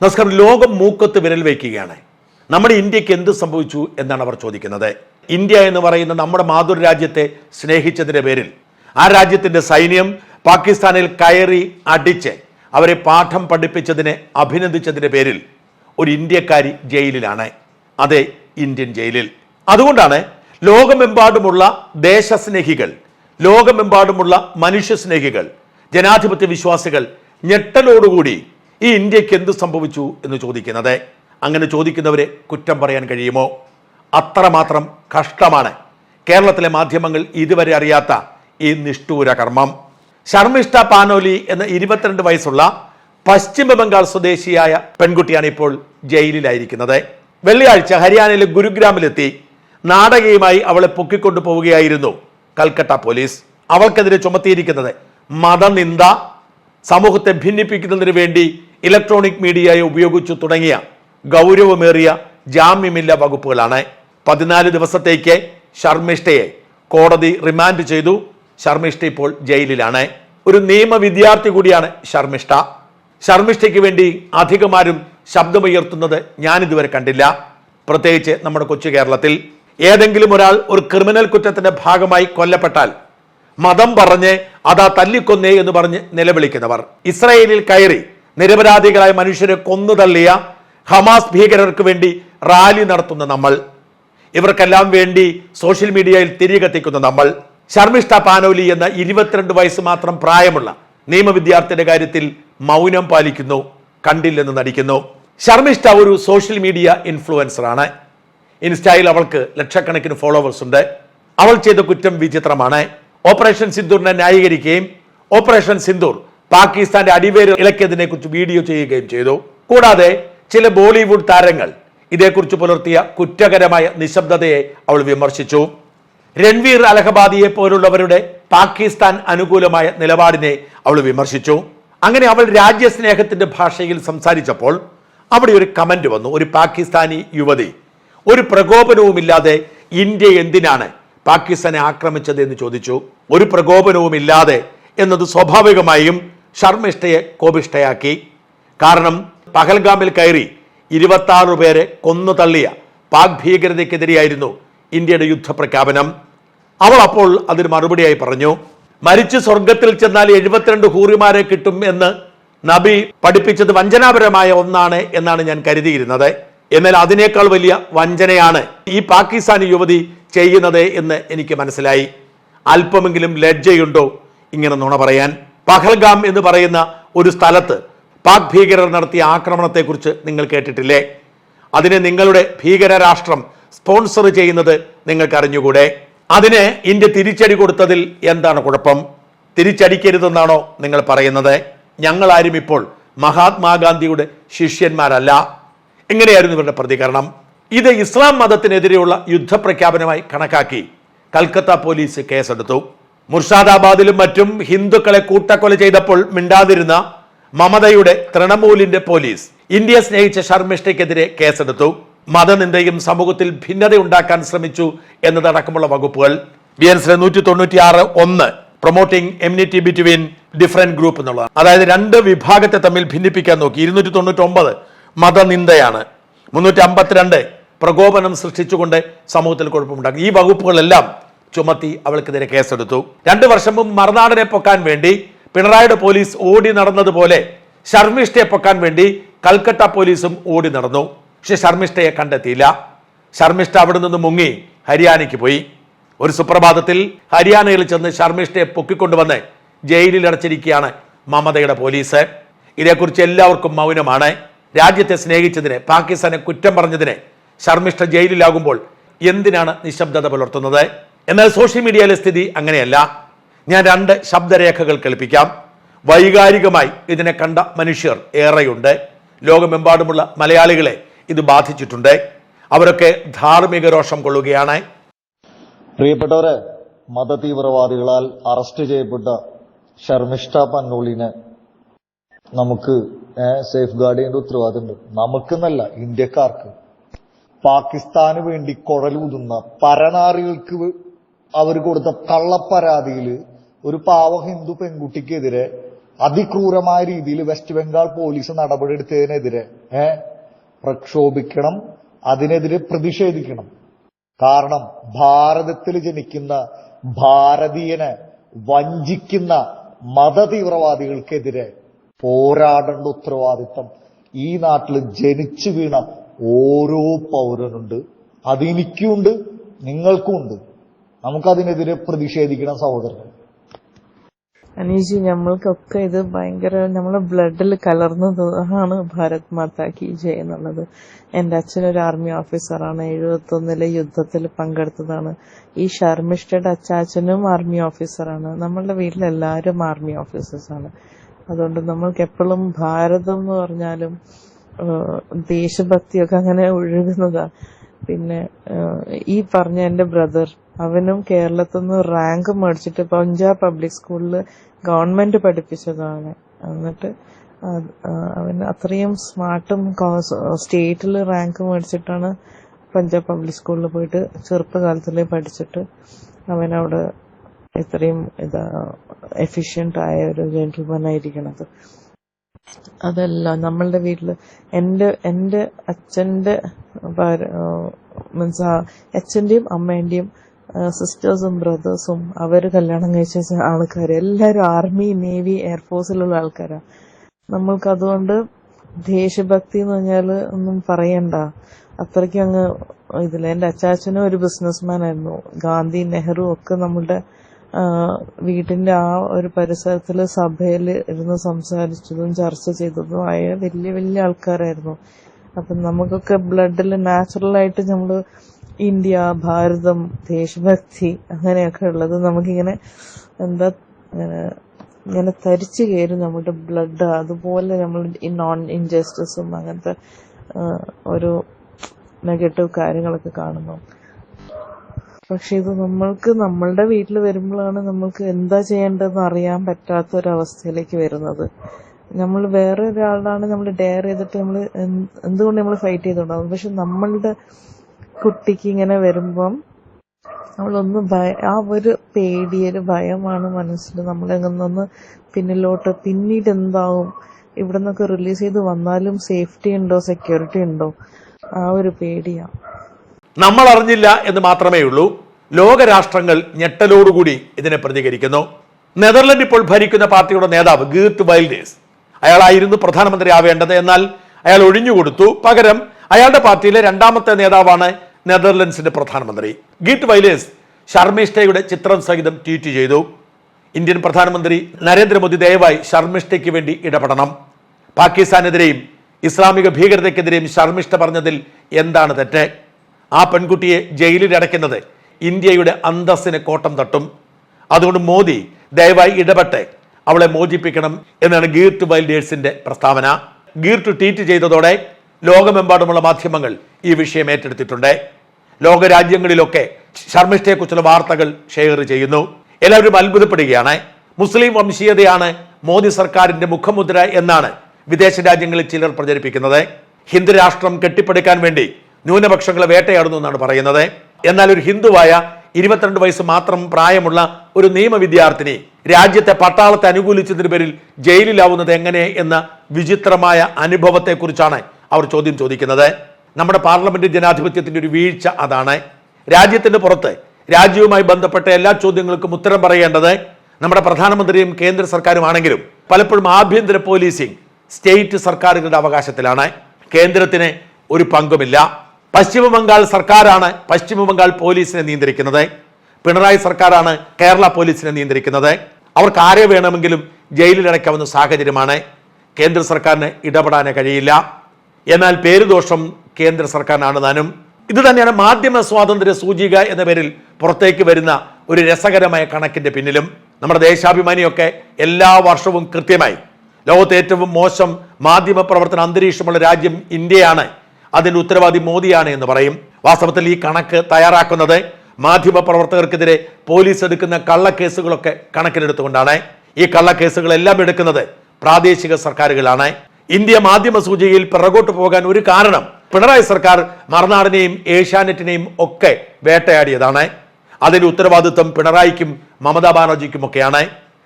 നമസ്കാരം. ലോകം മൂക്കത്ത് വിരൽ വയ്ക്കുകയാണ്. നമ്മുടെ ഇന്ത്യയ്ക്ക് എന്ത് സംഭവിച്ചു എന്നാണ് അവർ ചോദിക്കുന്നത്. ഇന്ത്യ എന്ന് പറയുന്ന നമ്മുടെ മാതൃ രാജ്യത്തെ സ്നേഹിച്ചതിന്റെ പേരിൽ ആ രാജ്യത്തിന്റെ സൈന്യം പാകിസ്ഥാനിൽ കയറി അടിച്ച് അവരെ പാഠം പഠിപ്പിച്ചതിനെ അഭിനന്ദിച്ചതിന്റെ പേരിൽ ഒരു ഇന്ത്യക്കാരി ജയിലിലാണ്. അതെ ഇന്ത്യൻ ജയിലിൽ. അതുകൊണ്ടാണ് ലോകമെമ്പാടുമുള്ള ദേശസ്നേഹികൾ ലോകമെമ്പാടുമുള്ള മനുഷ്യസ്നേഹികൾ ജനാധിപത്യ വിശ്വാസികൾ ഞെട്ടലോടുകൂടി ഈ ഇന്ത്യയ്ക്ക് എന്ത് സംഭവിച്ചു എന്ന് ചോദിക്കുന്നത്? അങ്ങനെ ചോദിക്കുന്നവരെ കുറ്റം പറയാൻ കഴിയുമോ? അത്രമാത്രം കഷ്ടമാണ്. കേരളത്തിലെ മാധ്യമങ്ങൾ ഇതുവരെ അറിയാത്ത ഈ നിഷ്ഠൂര കർമ്മം. ശർമ്മിഷ്ഠ പാനോലി എന്ന ഇരുപത്തിരണ്ട് വയസ്സുള്ള പശ്ചിമ ബംഗാൾ സ്വദേശിയായ പെൺകുട്ടിയാണ് ഇപ്പോൾ ജയിലിലായിരിക്കുന്നത്. വെള്ളിയാഴ്ച ഹരിയാനയിലെ ഗുരുഗ്രാമിലെത്തി നാടകയുമായി അവളെ പൊക്കിക്കൊണ്ടു പോവുകയായിരുന്നു കൽക്കട്ട പോലീസ്. അവൾക്കെതിരെ ചുമത്തിയിരിക്കുന്നത് മതനിന്ദ സമൂഹത്തെ ഭിന്നിപ്പിക്കുന്നതിന് വേണ്ടി ഇലക്ട്രോണിക് മീഡിയയെ ഉപയോഗിച്ചു തുടങ്ങിയ ഗൗരവമേറിയ ജാമ്യമില്ല വകുപ്പുകളാണ്. പതിനാല് ദിവസത്തേക്ക് ശർമ്മിഷ്ഠയെ കോടതി റിമാൻഡ് ചെയ്തു. ശർമ്മിഷ്ഠ ഇപ്പോൾ ജയിലിലാണ്. ഒരു നിയമ വിദ്യാർത്ഥി കൂടിയാണ് ശർമ്മിഷ്ഠ. ശർമ്മിഷ്ഠയ്ക്ക് വേണ്ടി അധികമാരും ശബ്ദമുയർത്തുന്നത് ഞാനിതുവരെ കണ്ടില്ല. പ്രത്യേകിച്ച് നമ്മുടെ കൊച്ചു കേരളത്തിൽ. ഏതെങ്കിലും ഒരാൾ ഒരു ക്രിമിനൽ കുറ്റത്തിന്റെ ഭാഗമായി കൊല്ലപ്പെട്ടാൽ മതം പറഞ്ഞ് അതാ തല്ലിക്കൊന്നേ എന്ന് പറഞ്ഞ് നിലവിളിക്കുന്നവർ. ഇസ്രയേലിൽ കയറി നിരപരാധികളായ മനുഷ്യരെ കൊന്നു തള്ളിയ ഹമാസ് ഭീകരർക്ക് വേണ്ടി റാലി നടത്തുന്ന നമ്മൾ ഇവർക്കെല്ലാം വേണ്ടി സോഷ്യൽ മീഡിയയിൽ തിരികെത്തിക്കുന്ന നമ്മൾ. ശർമിഷ്ഠ പാനോലി എന്ന ഇരുപത്തിരണ്ട് വയസ്സ് മാത്രം പ്രായമുള്ള നിയമവിദ്യാർത്ഥിയുടെ കാര്യത്തിൽ മൗനം പാലിക്കുന്നു കണ്ടില്ലെന്ന് നടിക്കുന്നു. ശർമിഷ്ഠ ഒരു സോഷ്യൽ മീഡിയ ഇൻഫ്ലുവൻസറാണ്. ഇൻസ്റ്റയിൽ അവൾക്ക് ലക്ഷക്കണക്കിന് ഫോളോവേഴ്സ് ഉണ്ട്. അവൾ ചെയ്ത കുറ്റം വിചിത്രമാണ്. ഓപ്പറേഷൻ സിന്ദൂറിനെ ന്യായീകരിക്കുകയും ഓപ്പറേഷൻ സിന്ദൂർ പാകിസ്ഥാന്റെ അടിവേര് ഇളക്കിയതിനെ കുറിച്ച് വീഡിയോ ചെയ്യുകയും ചെയ്തു. കൂടാതെ ചില ബോളിവുഡ് താരങ്ങൾ ഇതേക്കുറിച്ച് പുലർത്തിയ കുറ്റകരമായ നിശബ്ദതയെ അവൾ വിമർശിച്ചു. രൺവീർ അലഹബാദിയെ പോലുള്ളവരുടെ പാകിസ്ഥാൻ അനുകൂലമായ നിലപാടിനെ അവൾ വിമർശിച്ചു. അങ്ങനെ അവൾ രാജ്യസ്നേഹത്തിന്റെ ഭാഷയിൽ സംസാരിച്ചപ്പോൾ അവിടെ ഒരു കമന്റ് വന്നു. ഒരു പാകിസ്ഥാനി യുവതി ഒരു പ്രകോപനവുമില്ലാതെ ഇന്ത്യ എന്തിനാണ് പാകിസ്ഥാനെ ആക്രമിച്ചത് എന്ന് ചോദിച്ചു. ഒരു പ്രകോപനവുമില്ലാതെ എന്നത് സ്വാഭാവികമായും ശർമ്മിഷ്ഠയെ കോപിഷ്ഠയാക്കി. കാരണം പഹൽഗാമിൽ കയറി ഇരുപത്തി ആറ് പേരെ കൊന്നു തള്ളിയ പാക് ഭീകരതയ്ക്കെതിരെയായിരുന്നു ഇന്ത്യയുടെ യുദ്ധപ്രഖ്യാപനം. അവൾ അപ്പോൾ അതിന് മറുപടിയായി പറഞ്ഞു മരിച്ച് സ്വർഗത്തിൽ ചെന്നാൽ എഴുപത്തിരണ്ട് ഹൂറിമാരെ കിട്ടും എന്ന് നബി പഠിപ്പിച്ചത് വഞ്ചനാപരമായ ഒന്നാണ് എന്നാണ് ഞാൻ കരുതിയിരുന്നത്. എന്നാൽ അതിനേക്കാൾ വലിയ വഞ്ചനയാണ് ഈ പാകിസ്ഥാനി യുവതി ചെയ്യുന്നത് എന്ന് എനിക്ക് മനസ്സിലായി. അല്പമെങ്കിലും ലജ്ജയുണ്ടോ ഇങ്ങനെ നുണ പറയാൻ? പഹൽഗാം എന്ന് പറയുന്ന ഒരു സ്ഥലത്ത് പാക് ഭീകരർ നടത്തിയ ആക്രമണത്തെക്കുറിച്ച് നിങ്ങൾ കേട്ടിട്ടില്ലേ? അതിനെ നിങ്ങളുടെ ഭീകര രാഷ്ട്രം സ്പോൺസർ ചെയ്യുന്നത് നിങ്ങൾക്ക് അറിഞ്ഞുകൂടെ അതിന് ഇന്ത്യ തിരിച്ചടി കൊടുത്തതിൽ എന്താണ് കുഴപ്പം? തിരിച്ചടിക്കരുതെന്നാണോ നിങ്ങൾ പറയുന്നത്? ഞങ്ങളാരും ഇപ്പോൾ മഹാത്മാഗാന്ധിയുടെ ശിഷ്യന്മാരല്ല. എങ്ങനെയായിരുന്നു ഇവരുടെ പ്രതികരണം? ഇത് ഇസ്ലാം മതത്തിനെതിരെയുള്ള യുദ്ധപ്രഖ്യാപനമായി കണക്കാക്കി കൽക്കത്ത പോലീസ് കേസെടുത്തു. മുർഷാദാബാദിലും മറ്റും ഹിന്ദുക്കളെ കൂട്ടക്കൊല ചെയ്തപ്പോൾ മിണ്ടാതിരുന്ന മമതയുടെ തൃണമൂലിന്റെ പോലീസ് ഇന്ത്യ സ്നേഹിച്ച ശർമ്മിഷ്ഠയ്ക്കെതിരെ കേസെടുത്തു. മതനിന്ദയും സമൂഹത്തിൽ ഭിന്നത ഉണ്ടാക്കാൻ ശ്രമിച്ചു എന്നതടക്കമുള്ള വകുപ്പുകൾ. ബി എൻ നൂറ്റി തൊണ്ണൂറ്റി ആറ് ഒന്ന് promoting immunity between different group എന്നുള്ളതാണ്. അതായത് രണ്ട് വിഭാഗത്തെ തമ്മിൽ ഭിന്നിപ്പിക്കാൻ നോക്കി. ഇരുന്നൂറ്റി തൊണ്ണൂറ്റി ഒമ്പത് മതനിന്ദയാണ്. മുന്നൂറ്റി അമ്പത്തിരണ്ട് പ്രകോപനം സൃഷ്ടിച്ചുകൊണ്ട് സമൂഹത്തിൽ കുഴപ്പമുണ്ടാക്കി. ഈ വകുപ്പുകളെല്ലാം ചുമത്തി അവൾക്കെതിരെ കേസെടുത്തു. രണ്ടു വർഷം മുമ്പ് മറുനാടനെ പൊക്കാൻ വേണ്ടി പിണറായിയുടെ പോലീസ് ഓടി നടന്നതുപോലെ ശർമ്മിഷ്ഠയെ പൊക്കാൻ വേണ്ടി കൽക്കട്ട പോലീസും ഓടി നടന്നു. പക്ഷെ ശർമ്മിഷ്ഠയെ കണ്ടെത്തിയില്ല. ശർമ്മിഷ്ഠ അവിടെ നിന്ന് മുങ്ങി ഹരിയാനയ്ക്ക് പോയി. ഒരു സുപ്രഭാതത്തിൽ ഹരിയാനയിൽ ചെന്ന് ശർമ്മിഷ്ഠയെ പൊക്കിക്കൊണ്ടുവന്ന് ജയിലിൽ അടച്ചിരിക്കുകയാണ് മമതയുടെ പോലീസ്. ഇതേക്കുറിച്ച് എല്ലാവർക്കും മൗനമാണ്. രാജ്യത്തെ സ്നേഹിച്ചതിന് പാകിസ്ഥാനെ കുറ്റം പറഞ്ഞതിന് ശർമ്മിഷ്ഠ ജയിലിലാകുമ്പോൾ എന്തിനാണ് നിശബ്ദത പുലർത്തുന്നത്? എന്നാൽ സോഷ്യൽ മീഡിയയിലെ സ്ഥിതി അങ്ങനെയല്ല. ഞാൻ രണ്ട് ശബ്ദരേഖകൾ കേൾപ്പിക്കാം. വൈകാരികമായി ഇതിനെ കണ്ട മനുഷ്യർ ഏറെയുണ്ട്. ലോകമെമ്പാടുമുള്ള മലയാളികളെ ഇത് ബാധിച്ചിട്ടുണ്ട്. അവരൊക്കെ ധാർമ്മിക രോഷം കൊള്ളുകയാണ്. പ്രിയപ്പെട്ടവരെ മതതീവ്രവാദികളാൽ അറസ്റ്റ് ചെയ്യപ്പെട്ട ശർമിഷ്ഠ പന്നൂളിനെ നമുക്ക് സേഫ് ഗാർഡ് ചെയ്യേണ്ട ഉത്തരവാദിത്തമുണ്ട് നമുക്കെന്നല്ല ഇന്ത്യക്കാർക്ക്. പാകിസ്ഥാന് വേണ്ടി കുഴലൂതുന്ന പരനാറികൾക്ക് അവർ കൊടുത്ത കള്ളപ്പരാതിയിൽ ഒരു പാവ ഹിന്ദു പെൺകുട്ടിക്കെതിരെ അതിക്രൂരമായ രീതിയിൽ വെസ്റ്റ് ബംഗാൾ പോലീസ് നടപടിയെടുത്തതിനെതിരെ ഏ പ്രക്ഷോഭിക്കണം അതിനെതിരെ പ്രതിഷേധിക്കണം. കാരണം ഭാരതത്തിൽ ജനിക്കുന്ന ഭാരതീയനെ വഞ്ചിക്കുന്ന മതതീവ്രവാദികൾക്കെതിരെ പോരാടേണ്ട ഉത്തരവാദിത്തം ഈ നാട്ടിൽ ജനിച്ചു വീണ ഓരോ പൗരനുണ്ട്. അതെനിക്കുണ്ട് നിങ്ങൾക്കും നിങ്ങൾക്കുമുണ്ട് നമുക്കതിനെതിരെ പ്രതിഷേധിക്കണം സഹോദരൻ. അനീജി നമ്മൾക്കൊക്കെ ഇത് ഭയങ്കര നമ്മളെ ബ്ലഡിൽ കലർന്നതാണ് ഭാരത് മാതാ കി ജയ് എന്നുള്ളത്. എന്റെ അച്ഛനൊരു ആർമി ഓഫീസറാണ് എഴുപത്തി ഒന്നിലെ യുദ്ധത്തിൽ പങ്കെടുത്തതാണ്. ഈ ശർമിഷ്ഠയുടെ അച്ചാച്ചനും ആർമി ഓഫീസറാണ് നമ്മളുടെ വീട്ടിലെല്ലാവരും ആർമി ഓഫീസേഴ്സ് ആണ്. അതുകൊണ്ട് നമ്മൾക്ക് എപ്പോഴും ഭാരതം എന്ന് പറഞ്ഞാലും ദേശഭക്തിയൊക്കെ അങ്ങനെ ഒഴുകുന്നതാ. പിന്നെ ഈ പറഞ്ഞ എന്റെ ബ്രദർ അവനും കേരളത്തിൽ നിന്ന് റാങ്ക് മേടിച്ചിട്ട് പഞ്ചാബ് പബ്ലിക് സ്കൂളിൽ ഗവൺമെന്റ് പഠിപ്പിച്ചതാണ്. എന്നിട്ട് അവൻ അത്രയും സ്മാർട്ടും സ്റ്റേറ്റിൽ റാങ്ക് മേടിച്ചിട്ടാണ് പഞ്ചാബ് പബ്ലിക് സ്കൂളിൽ പോയിട്ട് ചെറുപ്പകാലത്തിലേ പഠിച്ചിട്ട് അവൻ അവിടെ ഇത്രയും ഇതാ എഫിഷ്യന്റ് ആയ ഒരു ജെന്റിൽമാൻ ആയിരിക്കണത്. അതല്ല നമ്മളുടെ വീട്ടിൽ എന്റെ എന്റെ അച്ഛന്റെ മീൻസ് അച്ഛന്റെയും അമ്മേന്റെയും സിസ്റ്റേഴ്സും ബ്രദേഴ്സും അവർ കല്യാണം കഴിച്ച ആൾക്കാർ എല്ലാവരും ആർമി നേവി എയർഫോഴ്സിലുള്ള ആൾക്കാരാണ് നമ്മൾക്ക് അതുകൊണ്ട് ദേശഭക്തി എന്ന് പറഞ്ഞാൽ ഒന്നും പറയണ്ട. അത്രയ്ക്കും അങ്ങ് ഇതില്ല എന്റെ അച്ചാച്ചനും ഒരു ബിസിനസ്മാൻ ആയിരുന്നു. ഗാന്ധി നെഹ്റു ഒക്കെ നമ്മുടെ ആ, വീടിന്റെ ആ ഒരു പരിസരത്തിൽ സഭയിൽ ഇരുന്ന് സംസാരിച്ചതും ചർച്ച ചെയ്തതും ആയ വലിയ വലിയ ആൾക്കാരായിരുന്നു. അപ്പം നമുക്കൊക്കെ ബ്ലഡിൽ നാച്ചുറലായിട്ട് നമ്മൾ ഇന്ത്യ ഭാരതം ദേശഭക്തി അങ്ങനെയൊക്കെ ഉള്ളത് നമുക്കിങ്ങനെ എന്താ ഇങ്ങനെ തരിച്ചു കയറും നമ്മുടെ ബ്ലഡ് അതുപോലെ നമ്മൾ നോൺ ഇൻജസ്റ്റിസും അങ്ങനത്തെ ഒരു നെഗറ്റീവ് കാര്യങ്ങളൊക്കെ കാണുന്നു. പക്ഷെ ഇത് നമ്മൾക്ക് നമ്മളുടെ വീട്ടിൽ വരുമ്പോഴാണ് നമ്മൾക്ക് എന്താ ചെയ്യേണ്ടതെന്ന് അറിയാൻ പറ്റാത്ത ഒരു അവസ്ഥയിലേക്ക് വരുന്നത്. നമ്മൾ വേറെ ഒരാളാണ് നമ്മൾ ഡെയർ ചെയ്തിട്ട് നമ്മൾ എന്തുകൊണ്ട് നമ്മൾ ഫൈറ്റ് ചെയ്തുണ്ടാവും പക്ഷെ നമ്മളുടെ കുട്ടിക്ക് ഇങ്ങനെ വരുമ്പം നമ്മളൊന്ന് ആ ഒരു പേടി ഒരു ഭയമാണ് മനസ്സിൽ നമ്മളെങ്ങനൊന്ന് പിന്നിലോട്ട് പിന്നീട് എന്താവും? ഇവിടെ നിന്നൊക്കെ റിലീസ് ചെയ്ത് വന്നാലും സേഫ്റ്റി ഉണ്ടോ സെക്യൂരിറ്റി ഉണ്ടോ? ആ ഒരു പേടിയാ. നമ്മൾ അറിഞ്ഞില്ല എന്ന് മാത്രമേ ഉള്ളൂ. ലോകരാഷ്ട്രങ്ങൾ ഞെട്ടലോടുകൂടി ഇതിനെ പ്രതികരിക്കുന്നു. നെതർലൻഡ് ഇപ്പോൾ ഭരിക്കുന്ന പാർട്ടിയുടെ നേതാവ് ഗീർട്ട് വൈൽഡേഴ്സ്. അയാളായിരുന്നു പ്രധാനമന്ത്രി ആവേണ്ടത്. എന്നാൽ അയാൾ ഒഴിഞ്ഞുകൊടുത്തു പകരം അയാളുടെ പാർട്ടിയിലെ രണ്ടാമത്തെ നേതാവാണ് നെതർലൻഡ്സിന്റെ പ്രധാനമന്ത്രി. ഗീറ്റ് വൈലേസ് ശർമ്മിഷ്ഠയുടെ ചിത്രം സഹിതം ട്വീറ്റ് ചെയ്തു. ഇന്ത്യൻ പ്രധാനമന്ത്രി നരേന്ദ്രമോദി ദയവായി ശർമ്മിഷ്ഠയ്ക്ക് വേണ്ടി ഇടപെടണം. പാകിസ്ഥാനെതിരെയും ഇസ്ലാമിക ഭീകരതയ്ക്കെതിരെയും ശർമ്മിഷ്ഠ പറഞ്ഞതിൽ എന്താണ് തെറ്റ്? ആ പെൺകുട്ടിയെ ജയിലിൽ അടയ്ക്കുന്നത് ഇന്ത്യയുടെ അന്തസ്സിന് കോട്ടം തട്ടും. അതുകൊണ്ട് മോദി ദയവായി ഇടപെട്ട് അവളെ മോചിപ്പിക്കണം എന്നാണ് ഗീർട്ട് വൈൽഡേഴ്സിന്റെ പ്രസ്താവന. ഗീർട്ട് ട്വീറ്റ് ചെയ്തതോടെ ലോകമെമ്പാടുമുള്ള മാധ്യമങ്ങൾ ഈ വിഷയം ഏറ്റെടുത്തിട്ടുണ്ട്. ലോകരാജ്യങ്ങളിലൊക്കെ ശർമ്മിഷ്ഠയെക്കുറിച്ചുള്ള വാർത്തകൾ ഷെയർ ചെയ്യുന്നു. എല്ലാവരും അത്ഭുതപ്പെടുകയാണ്. മുസ്ലിം വംശീയതയാണ് മോദി സർക്കാരിന്റെ മുഖമുദ്ര എന്നാണ് വിദേശ രാജ്യങ്ങളിൽ ചിലർ പ്രചരിപ്പിക്കുന്നത്. ഹിന്ദു രാഷ്ട്രം കെട്ടിപ്പടുക്കാൻ വേണ്ടി ന്യൂനപക്ഷങ്ങളെ വേട്ടയാടുന്നു എന്നാണ് പറയുന്നത്. എന്നാൽ ഒരു ഹിന്ദുവായ ഇരുപത്തിരണ്ട് വയസ്സ് മാത്രം പ്രായമുള്ള ഒരു നിയമ വിദ്യാർത്ഥിനി രാജ്യത്തെ പട്ടാളത്തെ അനുകൂലിച്ചതിന് പേരിൽ ജയിലിലാവുന്നത് എങ്ങനെ എന്ന വിചിത്രമായ അനുഭവത്തെക്കുറിച്ചാണ് അവർ ചോദ്യം ചോദിക്കുന്നത്. നമ്മുടെ പാർലമെന്റ് ജനാധിപത്യത്തിന്റെ ഒരു വീഴ്ച അതാണ്. രാജ്യത്തിന്റെ പുറത്ത് രാജ്യവുമായി ബന്ധപ്പെട്ട എല്ലാ ചോദ്യങ്ങൾക്കും ഉത്തരം പറയേണ്ടത് നമ്മുടെ പ്രധാനമന്ത്രിയും കേന്ദ്ര സർക്കാരുമാണെങ്കിലും പലപ്പോഴും ആഭ്യന്തര പോലീസിംഗ് സ്റ്റേറ്റ് സർക്കാരുകളുടെ അവകാശത്തിലാണ്. കേന്ദ്രത്തിന് ഒരു പങ്കുമില്ല. പശ്ചിമ ബംഗാൾ സർക്കാരാണ് പശ്ചിമ ബംഗാൾ പോലീസിനെ നിയന്ത്രിക്കുന്നത്. പിണറായി സർക്കാരാണ് കേരള പോലീസിനെ നിയന്ത്രിക്കുന്നത്. അവർക്ക് ആരെ വേണമെങ്കിലും ജയിലിലടയ്ക്കാവുന്ന സാഹചര്യമാണ് കേന്ദ്ര സർക്കാരിന് ഇടപെടാനേ കഴിയില്ല. എന്നാൽ പേരുദോഷം കേന്ദ്ര സർക്കാരിനാണ് താനും ഇത് തന്നെയാണ് മാധ്യമ സ്വാതന്ത്ര്യ സൂചിക എന്ന പേരിൽ പുറത്തേക്ക് വരുന്ന ഒരു രസകരമായ കണക്കിന്റെ പിന്നിലും. നമ്മുടെ ദേശാഭിമാനിയൊക്കെ എല്ലാ വർഷവും കൃത്യമായി ലോകത്തെ ഏറ്റവും മോശം മാധ്യമ പ്രവർത്തന അന്തരീക്ഷമുള്ള രാജ്യം ഇന്ത്യയാണ്. അതിന്റെ ഉത്തരവാദി മോദിയാണ് എന്ന് പറയും. വാസ്തവത്തിൽ ഈ കണക്ക് തയ്യാറാക്കുന്നത് മാധ്യമ പ്രവർത്തകർക്കെതിരെ പോലീസ് എടുക്കുന്ന കള്ളക്കേസുകളൊക്കെ കണക്കിലെടുത്തുകൊണ്ടാണ് ഈ കള്ളക്കേസുകളെല്ലാം എടുക്കുന്നത് പ്രാദേശിക സർക്കാരുകളാണ്. ഇന്ത്യ മാധ്യമ സൂചികയിൽ പിറകോട്ട് പോകാൻ ഒരു കാരണം പിണറായി സർക്കാർ മറുനാടിനെയും ഏഷ്യാനെറ്റിനെയും ഒക്കെ വേട്ടയാടിയതാണ്. അതിന്റെ ഉത്തരവാദിത്വം പിണറായിക്കും മമതാ ബാനർജിക്കും ഒക്കെയാണ്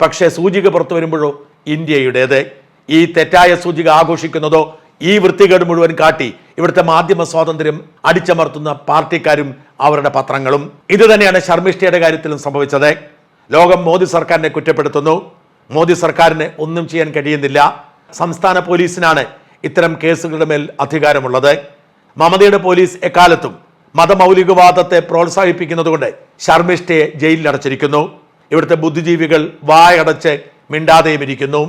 പക്ഷേ സൂചിക പുറത്തു വരുമ്പോഴോ ഇന്ത്യയുടേത്. ഈ തെറ്റായ സൂചിക ആഘോഷിക്കുന്നതോ ഈ വൃത്തികേട് മുഴുവൻ കാട്ടി ഇവിടുത്തെ മാധ്യമ സ്വാതന്ത്ര്യം അടിച്ചമർത്തുന്ന പാർട്ടിക്കാരും അവരുടെ പത്രങ്ങളും. ഇതുതന്നെയാണ് ശർമ്മിഷ്ഠയുടെ കാര്യത്തിലും സംഭവിച്ചത്. ലോകം മോദി സർക്കാരിനെ കുറ്റപ്പെടുത്തുന്നു. മോദി സർക്കാരിന് ഒന്നും ചെയ്യാൻ കഴിയുന്നില്ല. സംസ്ഥാന പോലീസിനാണ് ഇത്തരം കേസുകളുടെ മേൽ അധികാരമുള്ളത്. മമതയുടെ പോലീസ് എക്കാലത്തും മതമൗലികവാദത്തെ പ്രോത്സാഹിപ്പിക്കുന്നതുകൊണ്ട് ശർമ്മിഷ്ഠയെ ജയിലിൽ അടച്ചിരിക്കുന്നു. ഇവിടുത്തെ ബുദ്ധിജീവികൾ വായടച്ച് മിണ്ടാതെയും ഇരിക്കുന്നു